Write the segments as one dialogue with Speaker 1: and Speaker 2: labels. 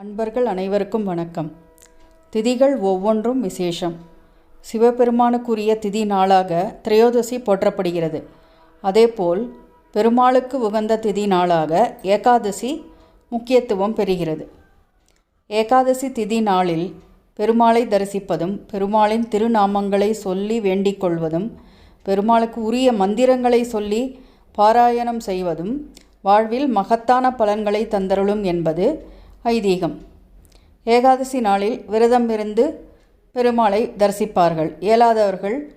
Speaker 1: அன்பர்கள் அனைவருக்கும் வணக்கம். திதிகள் ஒவ்வொன்றும் விசேஷம். சிவபெருமானுக்குரிய திதி நாளாக திரையோதசி போற்றப்படுகிறது. அதேபோல் பெருமாளுக்கு உகந்த திதி நாளாக ஏகாதசி முக்கியத்துவம் பெறுகிறது. ஏகாதசி திதி நாளில் பெருமாளை தரிசிப்பதும் பெருமாளின் திருநாமங்களை சொல்லி வேண்டிக் கொள்வதும் பெருமாளுக்கு உரிய மந்திரங்களை சொல்லி பாராயணம் செய்வதும் வாழ்வில் மகத்தான பலன்களை தந்தருளும் என்பது ஐதீகம். ஏகாதசி நாளில் விரதம் இருந்து பெருமாளை தரிசிப்பார்கள். இயலாதவர்கள்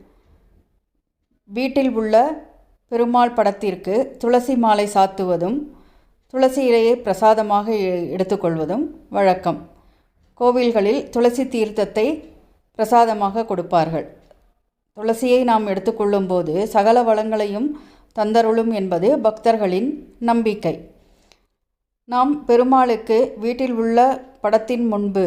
Speaker 1: வீட்டில் உள்ள பெருமாள் படத்திற்கு துளசி மாலை சாத்துவதும் துளசி இலையை பிரசாதமாக எ- எடுத்துக்கொள்வதும் வழக்கம். கோவில்களில் துளசி தீர்த்தத்தை பிரசாதமாக கொடுப்பார்கள். துளசியை நாம் எடுத்துக்கொள்ளும்போது சகல வளங்களையும் தந்தருளும் என்பது பக்தர்களின் நம்பிக்கை. நாம் பெருமாளுக்கு வீட்டில் உள்ள படத்தின் முன்பு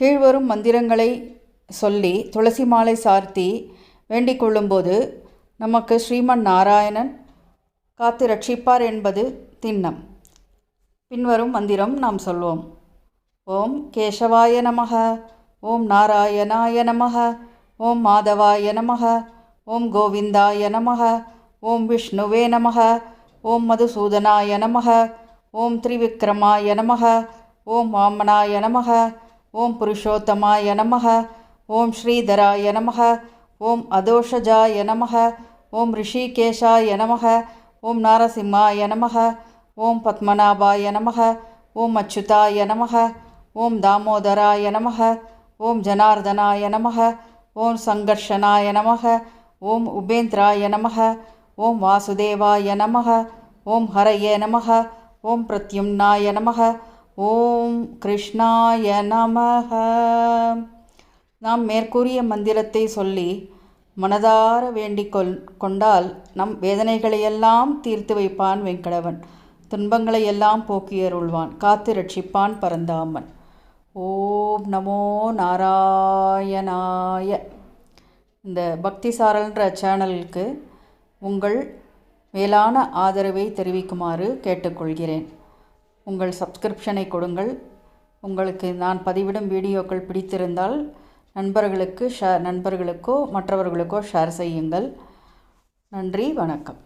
Speaker 1: கீழ்வரும் மந்திரங்களை சொல்லி துளசி மாலை சார்த்தி வேண்டிக் கொள்ளும்போது நமக்கு ஸ்ரீமன் நாராயணன் காத்து ரட்சிப்பார் என்பது திண்ணம். பின்வரும் மந்திரம் நாம் சொல்வோம். ஓம் கேசவாய நமக ஓம் நாராயணாய நமக ஓம் மாதவாய நமக ஓம் கோவிந்தாய நமக ஓம் விஷ்ணுவே நமக ஓம் மதுசூதனாய நமக ஓம் திரிவிக்ரமாய நமக ஓம் வாமனாய நமக ஓம் புருஷோத்தமாய நமக ஓம் ஸ்ரீதராய நமக ஓம் அதோஷஜாய நமக ஓம் ரிஷிகேஷாய நமக ஓம் நாரசிம்மாய நமக ஓம் பத்மநாபாய நமக ஓம் அச்சுதாய நமக ஓம் தாமோதராய நமக ஓம் ஜனார்தனாய நமக ஓம் சங்கர்ஷனாய நமக ஓம் உபேந்திராய நமக ஓம் வாசுதேவாய நமக ஓம் ஹரையே நமக ஓம் பிரத்யும்னாய நமக. ஓம் கிருஷ்ணாய நமக. நாம் மேற்கூறிய மந்திரத்தை சொல்லி மனதார வேண்டிக் கொள் கொண்டால் நம் வேதனைகளையெல்லாம் தீர்த்து வைப்பான் வெங்கடவன். துன்பங்களை எல்லாம் போக்கியருள்வான் காத்து ரட்சிப்பான் பரந்தாமன். ஓம் நமோ நாராயணாய. இந்த பக்தி சாரல்ன்ற சேனலுக்கு உங்கள் மேலான ஆதரவை தெரிவிக்குமாறு கேட்டுக்கொள்கிறேன். உங்கள் சப்ஸ்கிரிப்ஷனை கொடுங்கள். உங்களுக்கு நான் பதிவிடும் வீடியோக்கள் பிடித்திருந்தால் நண்பர்களுக்கு ஷேர் நண்பர்களுக்கோ மற்றவர்களுக்கோ ஷேர் செய்யுங்கள். நன்றி வணக்கம்.